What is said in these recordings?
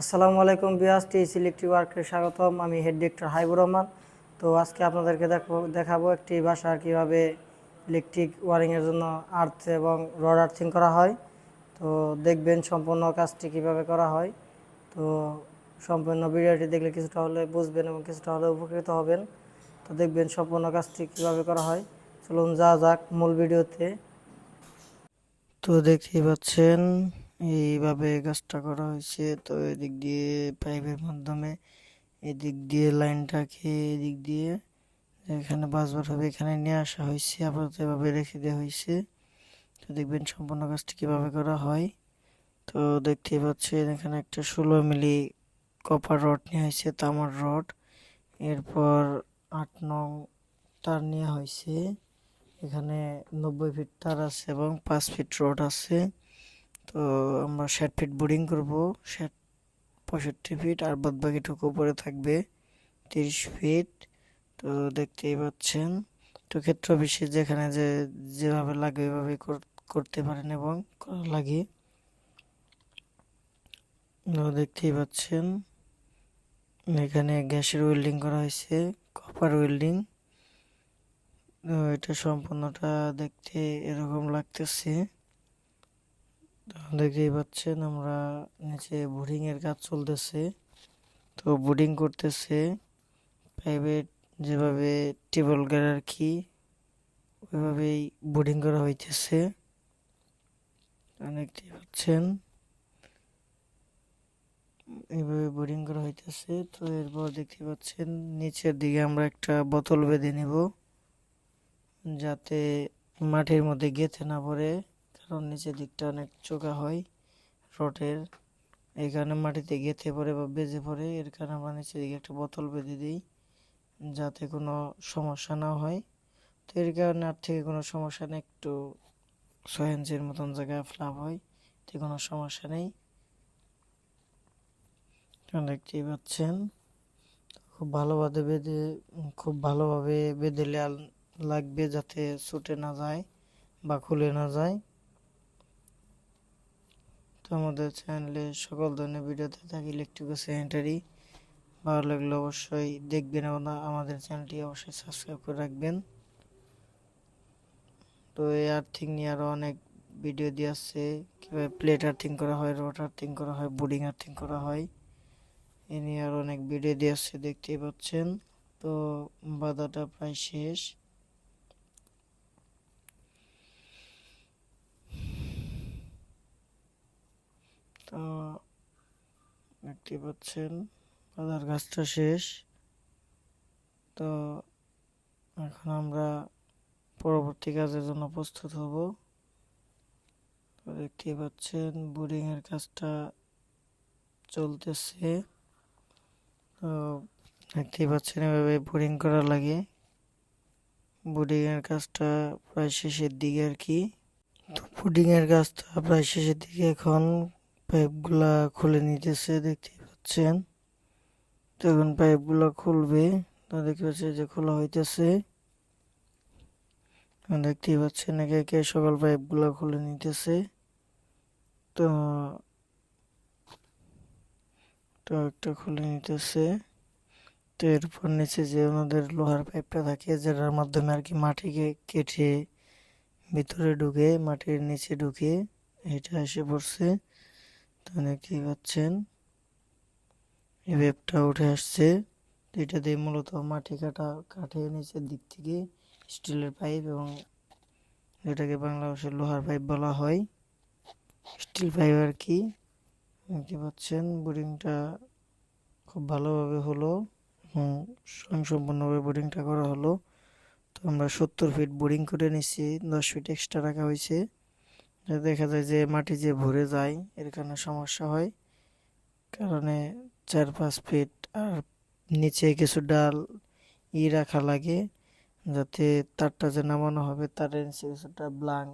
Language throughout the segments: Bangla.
আসসালামু আলাইকুম বিয়াস, টি ইলেকট্রিক ওয়ার্কে স্বাগতম। আমি হেড ডিরেক্টর হাইবুর রহমান। তো আজকে আপনাদেরকে দেখো দেখাবো একটি বাসার কীভাবে ইলেকট্রিক ওয়ারিংয়ের জন্য আর্থ এবং রড আর্থিং করা হয়। তো দেখবেন সম্পূর্ণ কাজটি কীভাবে করা হয়। তো সম্পূর্ণ ভিডিওটি দেখলে কিছুটা হলে বুঝবেন এবং কিছুটা হলে উপকৃত হবেন। তো দেখবেন সম্পূর্ণ কাজটি কীভাবে করা হয়। চলুন যা যাক মূল ভিডিওতে। তো দেখতেই পাচ্ছেন এইভাবে কাজটা করা হয়েছে। তো এদিক দিয়ে পাইপের মাধ্যমে এদিক দিয়ে লাইনটাকে এদিক দিয়ে এখানে বাসবার হবে এখানে নিয়ে আসা হয়েছে। আপাতত এভাবে রেখে দেওয়া হয়েছে। তো দেখবেন সম্পূর্ণ কাজটি কীভাবে করা হয়। তো দেখতেই পাচ্ছেন এখানে একটা ষোলো মিলি কপার রড নেওয়া হয়েছে, তামার রড এরপর আট নং তার নেওয়া হয়েছে। এখানে নব্বই ফিট তার আছে এবং পাঁচ ফিট রড আছে। তো আমরা ষাট ফিট বোরিং করব, ষাট, পঁয়ষট্টি ফিট আর বাদ বাকিটুকু উপরে থাকবে তিরিশ ফিট তো দেখতেই পাচ্ছেন তো ক্ষেত্র বিশেষ যেখানে যে যেভাবে লাগে ওইভাবে কর- করতে পারেন এবং লাগে। দেখতেই পাচ্ছেন, এখানে গ্যাসের ওয়েল্ডিং করা হয়েছে কপার ওয়েল্ডিং এটা সম্পূর্ণটা দেখতে এরকম লাগতেছে। দেখতেই পাচ্ছেন আমরা নিচে বোর্ডিং এর কাজ চলতেছে। তো বোর্ডিং করতেছে প্রাইভেট যেভাবে টেবল গাড় আর কি ওইভাবেই বোর্ডিং করা হইতেছে। দেখতেই পাচ্ছেন, এইভাবে বোর্ডিং করা হইতেছে। তো এরপর দেখতে পাচ্ছেন, নিচের দিকে আমরা একটা বোতল বেঁধে নিব, যাতে মাঠের মধ্যে গেঁথে না পড়ে। কারণ নিচের দিকটা অনেক চোখা হয় রডের এখানে মাটিতে গেঁথে পড়ে বা বেজে পড়ে, এর কারণে আমরা নিচের দিকে একটা বোতল বেঁধে দিই, যাতে কোনো সমস্যা না হয়। তো এর কারণে আর থেকে কোনো সমস্যা নেই, একটু ছয় মতন জায়গায় ফ্লাপ হয়, তো কোনো সমস্যা নেই। দেখতেই পাচ্ছেন, খুব ভালোভাবে বেঁধে, খুব ভালোভাবে বেঁধে লাগবে যাতে ছুটে না যায় বা খুলে না যায়। তো আমাদের চ্যানেলে সকল ধরনের ভিডিওতে থাকে ইলেকট্রিক স্যানিটারি ভালো লাগলে অবশ্যই দেখবেন এবং আমাদের চ্যানেলটি অবশ্যই সাবস্ক্রাইব করে রাখবেন। তো এই আর্থিং নিয়ে আরও অনেক ভিডিও দিয়ে আসছে। কীভাবে প্লেট আর্থিং করা হয় রড আর্থিং করা হয় বোর্ডিং আর্থিং করা হয়, এ নিয়ে আরও অনেক ভিডিও দিয়ে আসছে, দেখতেই পাচ্ছেন। তো বাধাটা প্রায় শেষ। তো দেখতে পাচ্ছেন বাদার গাছটা শেষ। তো, এখন আমরা পরবর্তী কাজের জন্য প্রস্তুত হব। তো দেখতে পাচ্ছেন বোরিং এর কাজটা চলতেছে। তো, দেখতেই পাচ্ছেন, এভাবে বোরিং করা লাগে। বোরিং এর কাজটা প্রায় শেষের দিকে আর কি। তো বোরিং এর কাজটা প্রায় শেষের দিকে এখন পাইপগুলা খুলে নিতেছে দেখতেই পাচ্ছেন। তো এখন পাইপগুলা খুলবে। তো দেখতে পাচ্ছেন যে খোলা হইতেছে। দেখতেই পাচ্ছেন একে একে সকল পাইপগুলা খুলে নিতেছে। তো তো একটা খুলে নিতেছে। তো এরপর নিচে যে ওনাদের লোহার পাইপটা থাকে, যেটার মাধ্যমে আর কি মাটিকে কেটে ভিতরে ঢুকে, মাটির নিচে ঢুকে এটা এসে পড়ছে। তো দেখতেই পাচ্ছেন এই ওয়েবটা উঠে আসছে। এটা দিয়ে মূলত মাটি কাটা কাঠে নিচের দিক থেকে স্টিলের পাইপ এবং এটাকে বাংলা ভাষায় লোহার পাইপ বলা হয়। স্টিল পাইপ আর কি। দেখতে পাচ্ছেন? বোরিংটা খুব ভালোভাবে হলো হুম স্বয়ংসম্পূর্ণভাবে বোরিংটা করা হলো। তো আমরা সত্তর ফিট বোরিং করে নিচ্ছি, দশ ফিট এক্সট্রা রাখা হয়েছে। দেখা যায় যে মাটি যে ভরে যায়, এর কারণে সমস্যা হয়। কারণে চার, পাঁচ ফিট আর নিচে কিছু ডাল ই রাখা লাগে, যাতে তারটা যে নামানো হবে তারের নিচে কিছুটা ব্লাং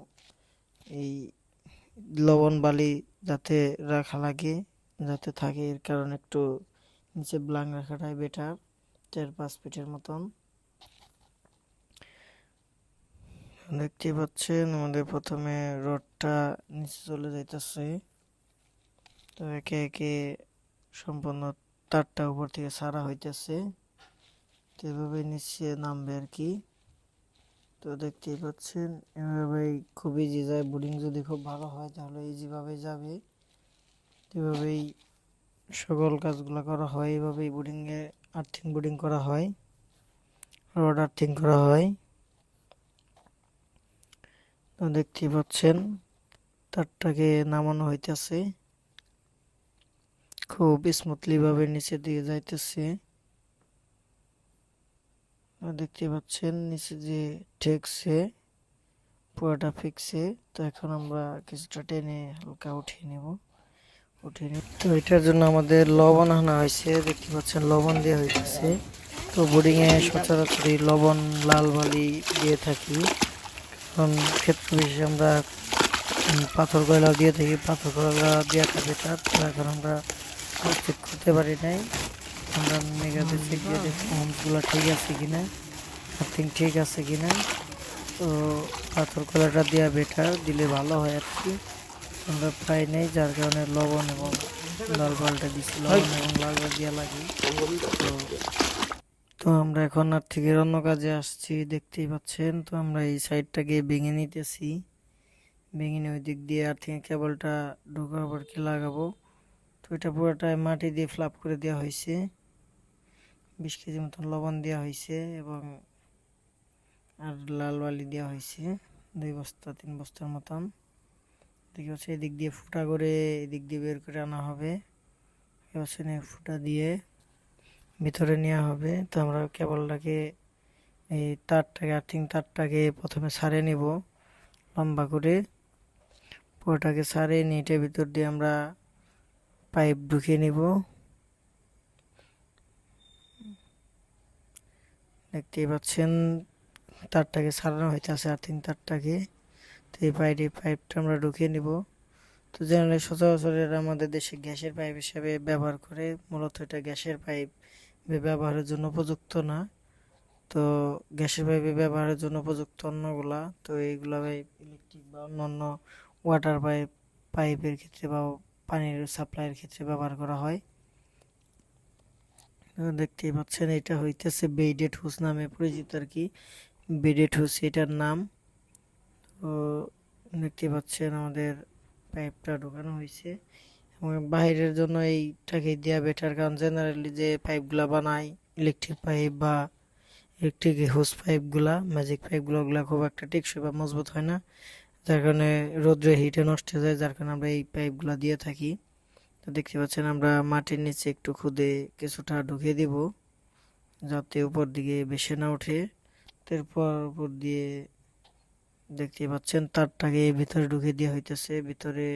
এই লবণ বালি যাতে রাখা লাগে, যাতে থাকে, এর কারণে একটু নিচে ব্লাং রাখাটাই বেটার চার, পাঁচ ফিটের মতন। দেখতে পাচ্ছেন, আমাদের প্রথমে রডটা নিচে চলে যাইতেছে। তো একে একে সম্পূর্ণ তারটা উপর থেকে সারা হইতেছে। তো এভাবে নিচে নামবে আর কি। তো দেখতেই পাচ্ছেন, এভাবে খুব ইজি যায় বোর্ডিং যদি খুব ভালো হয় তাহলে ইজিভাবে যাবে, এভাবেই সকল কাজগুলো করা হয়, এভাবেই বোর্ডিংয়ে আর্থিং বোর্ডিং করা হয় রড আর্থিং করা হয়। তো দেখতেই পাচ্ছেন তারটাকে নামানো হইতেছে। খুব স্মুথলি ভাবে নিচের দিকে যাইতেছে। দেখতে পাচ্ছেন, নিচে যে ঠেকছে, পুরোটা ফিক্সে তো এখন আমরা কিছুটা টেনে হালকা উঠিয়ে নেব। উঠিয়ে নেব তো এটার জন্য আমাদের লবণ আনা হয়েছে। দেখতে পাচ্ছেন, লবণ দেওয়া হইতেছে। তো বোর্ডিংয়ে সচরাচর লবণ, লাল বালি দিয়ে থাকি। কারণ ক্ষেত্র বিশেষে আমরা পাথর কয়লা দিয়ে থাকি পাথর কয়লা দেওয়া থাকে তার এখন আমরা চেক করতে পারি নাই। আমরা মেগাতে চেক দিয়ে দেখি হোমসগুলো ঠিক আছে কিনা আর্থিং ঠিক আছে কিনা। তো পাথর কয়লাটা দেওয়া বেটার দিলে ভালো হয় আর কি। আমরা পাই নাই যার কারণে লবণ এবং লাল পাল্টা দিচ্ছি লবণ এবং লাল পাল দেওয়া লাগে। তো তো আমরা এখন আর্থিকের অন্য কাজে আসছি দেখতেই পাচ্ছেন। তো আমরা এই সাইডটাকে ভেঙে নিতেছি। ভেঙে ওই দিক দিয়ে আর্থিং কেবলটা ঢোকার পর কি লাগাবো? তো এটা পুরোটাই মাটি দিয়ে ফ্লাপ করে দেওয়া হয়েছে। বিশ কেজি মতন লবণ দেওয়া হয়েছে এবং আর লাল বালি দেওয়া হয়েছে, দুই বস্তা, তিন বস্তার মতন। দেখি হচ্ছে এদিক দিয়ে ফুটা করে এদিক দিয়ে বের করে আনা হবে। হচ্ছে ফুটা দিয়ে ভিতরে নেওয়া হবে। তো আমরা কেবলটাকে, এই তারটাকে, আর্থিং তারটাকে প্রথমে সারে নেব লম্বা করে। পুরোটাকে সারে নিয়ে এটার ভিতর দিয়ে আমরা পাইপ ঢুকিয়ে নিব। দেখতেই পাচ্ছেন, তারটাকে সারানো হইতেছে আর্থিং তারটাকে। তো এই পাইপে পাইপটা আমরা ঢুকিয়ে নিব। তো জেনারেলি সচরাচর আমাদের দেশে গ্যাসের পাইপ হিসাবে ব্যবহার করে। মূলত এটা গ্যাসের পাইপ ব্যবহারের জন্য উপযুক্ত না। তো গ্যাসের পাইপে ব্যবহারের জন্য উপযুক্ত অন্যগুলা। তো এইগুলা ইলেকট্রিক বা অন্যান্য ওয়াটার পাইপ পাইপের ক্ষেত্রে বা পানির সাপ্লাইয়ের ক্ষেত্রে ব্যবহার করা হয়। দেখতেই পাচ্ছেন, এটা হইতেছে বেডেড হুস নামে পরিচিত আর কি বেডেড হুস এটার নাম। তো দেখতে পাচ্ছেন আমাদের পাইপটা ঢোকানো হয়েছে এবং বাইরের জন্য এইটাকে দেওয়া বেটার কারণ জেনারেলি যে পাইপগুলা বানায় ইলেকট্রিক পাইপ বা ইলেকট্রিক হোস পাইপগুলা ম্যাজিক পাইপগুলো ওগুলা খুব একটা টেকসই বা মজবুত হয় না। যার কারণে রোদ্রে হিটে নষ্ট হয়ে যায়, যার কারণে আমরা এই পাইপগুলা দিয়ে থাকি। তো দেখতে পাচ্ছেন আমরা মাটির নিচে একটু খুদে কিছুটা ঢুকিয়ে দিব, যাতে উপর দিকে বেশি না ওঠে। তারপর উপর দিয়ে দেখতে পাচ্ছেন তারটাকে ভিতরে ঢুকিয়ে দেওয়া হইতেছে, ভিতরে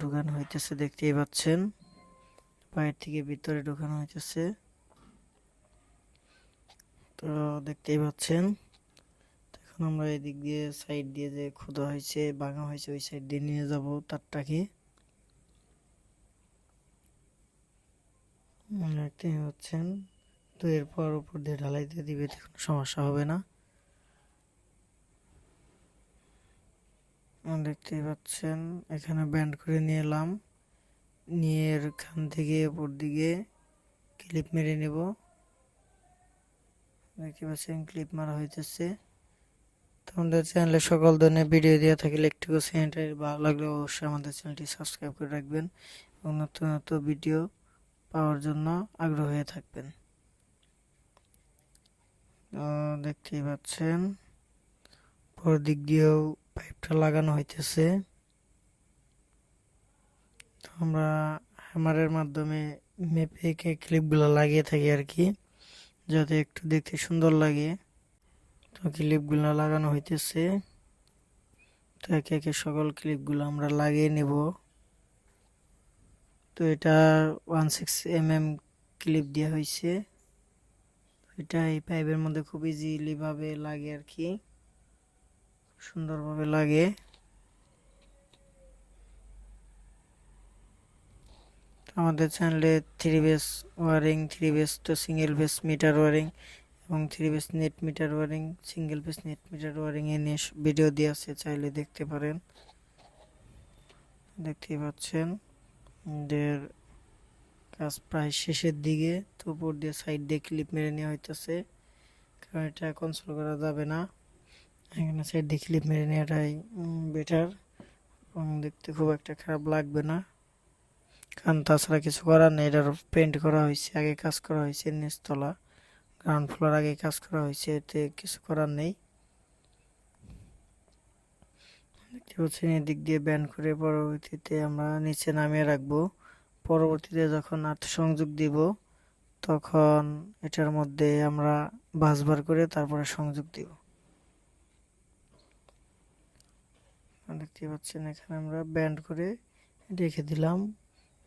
ঢুকানো হইতেছে দেখতেই পাচ্ছেন। বাইরে থেকে ভিতরে ঢুকানো হইতেছে। তো দেখতেই পাচ্ছেন এখন আমরা এদিক দিয়ে সাইড দিয়ে যে খুদা হয়েছে ভাঙা হয়েছে, ওই সাইড দিয়ে নিয়ে যাব তারটাকে। পাচ্ছেন তো এরপর উপর দিয়ে ঢালাই দিয়ে দিবে কোনো সমস্যা হবে না। দেখতেই পাচ্ছেন, এখানে ব্যান্ড করে নিয়ে এলাম। নিয়ে এখান থেকে উপর দিকে ক্লিপ মেরে নেব। দেখতে পাচ্ছেন ক্লিপ মারা হইতেছে। তো আমাদের চ্যানেলে সকল ধরনের ভিডিও দেওয়া থাকে ইলেকট্রিক স্যানিটারি ভালো লাগলে অবশ্যই আমাদের চ্যানেলটি সাবস্ক্রাইব করে রাখবেন এবং নতুন নতুন ভিডিও পাওয়ার জন্য আগ্রহ হয়ে থাকবেন। দেখতেই পাচ্ছেন পর দিক দিয়েও পাইপটা লাগানো হইতেছে। আমরা হ্যামারের মাধ্যমে মেপে ক্লিপগুলো লাগিয়ে থাকি আর কি, যাতে একটু দেখতে সুন্দর লাগে। তো ক্লিপগুলো লাগানো হইতেছে। তো একে একে সকল ক্লিপগুলো আমরা লাগিয়ে নেব। তো এটা one six M M clip দেওয়া হয়েছে এটা এই পাইপের মধ্যে খুব ইজিলিভাবে লাগে আর কি সুন্দরভাবে লাগে। আমাদের চ্যানেলে three phase wiring three phase তো সিঙ্গেল বেস মিটার ওয়ারিং এবং three piece net meter wiring single piece net meter wiring এ নিয়ে ভিডিও দিয়ে আছে, চাইলে দেখতে পারেন। দেখতেই পাচ্ছেন, আমাদের কাজ প্রায় শেষের দিকে, তো উপর দিয়ে সাইড দিয়ে ক্লিপ মেরে নেওয়া হইতেছে, কারণ এটা কনসোল করা যাবে না। এখানে সাইড দিয়ে ক্লিপ মেরে নেওয়াটাই বেটার এবং দেখতে খুব একটা খারাপ লাগবে না। কারণ তাছাড়া কিছু করার নেই, এটার পেন্ট করা হয়েছে আগে কাজ করা হয়েছে নিচতলা। গ্রাউন্ড ফ্লোর আগে কাজ করা হয়েছে, এতে কিছু করার নেই। দেখতে পাচ্ছেন, এদিক দিয়ে ব্যান করে পরবর্তীতে আমরা নিচে নামিয়ে রাখব। পরবর্তীতে যখন আর্থ সংযোগ দিব, তখন এটার মধ্যে আমরা বাস বার করে তারপরে সংযোগ দিব। দেখতে পাচ্ছেন, এখানে আমরা ব্যান্ড করে রেখে দিলাম।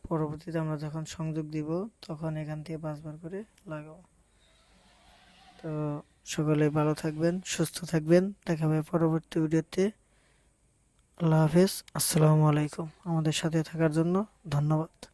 পরবর্তীতে আমরা যখন সংযোগ দিব, তখন এখান থেকে বাস বার করে লাগাবো। তো সকলে ভালো থাকবেন, সুস্থ থাকবেন। দেখা হবে পরবর্তী ভিডিওতে। আল্লাহ হাফেজ। আসসালামু আলাইকুম। আমাদের সাথে থাকার জন্য ধন্যবাদ।